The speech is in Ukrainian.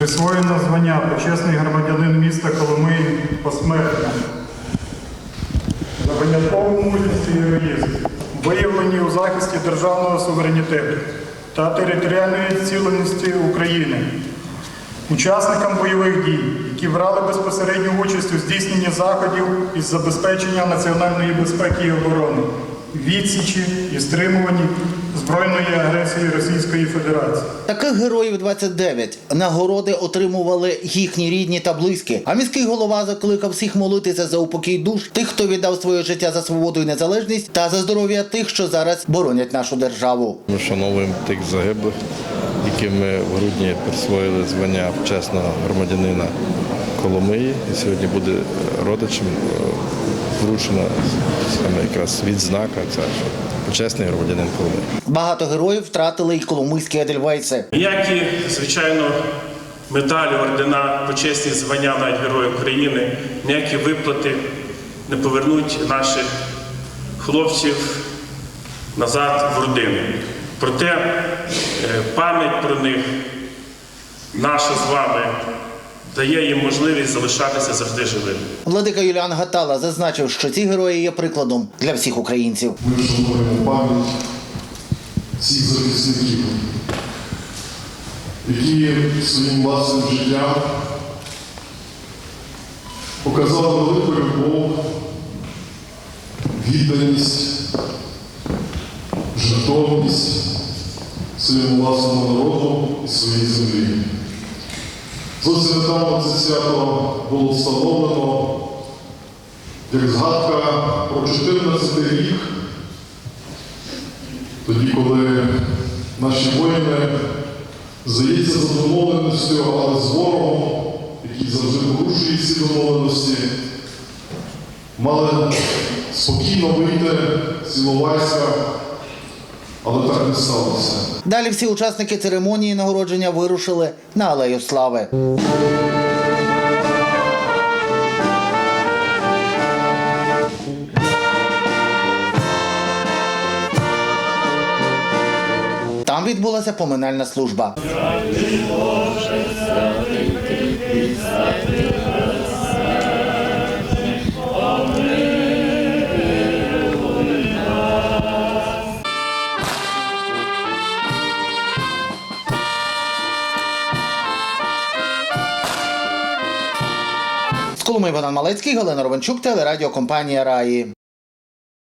Присвоєно звання почесний громадянин міста Коломиї посмертно. За виняткову мужність і героїзм, виявлені у захисті державного суверенітету та територіальної цілісності України, учасникам бойових дій, які брали безпосередню участь у здійсненні заходів із забезпечення національної безпеки і оборони, відсічі і стримуванні збройної агресії Російської Федерації. Таких героїв 29. Нагороди отримували їхні рідні та близькі. А міський голова закликав всіх молитися за упокій душ тих, хто віддав своє життя за свободу і незалежність, та за здоров'я тих, що зараз боронять нашу державу. Ми вшановуємо тих загиблих, яким ми в грудні присвоїли звання почесного громадянина Коломиї. І сьогодні буде родичам е, вручена саме якраз відзнака, що почесний громадянин Коломиї. Багато героїв втратили й коломийські едельвейси. Ніякі, звичайно, медалі, ордена, почесні звання навіть Героя України, ніякі виплати не повернуть наших хлопців назад в родини. Проте е, пам'ять про них, наша з вами, дає їм можливість залишатися завжди живими. Владика Юліан Гатала зазначив, що ці герої є прикладом для всіх українців. Ми вшануємо пам'ять всіх захисників, які своїм власним життям показали велику любов, відданість, жертовність своєму власному народу і своїй землі. Зовсім недавно це свято було встановлено як згадка про 14 рік, тоді, коли наші воїни, здається, за домовленістю, але з ворогом, який завжди порушує всі домовленості, мали спокійно вийти з Іловайська, але так не сталося. Далі всі учасники церемонії нагородження вирушили на алею слави. Там відбулася поминальна служба. З Коломиї Богдан Малецький, Галина Ровенчук, телерадіокомпанія Раї.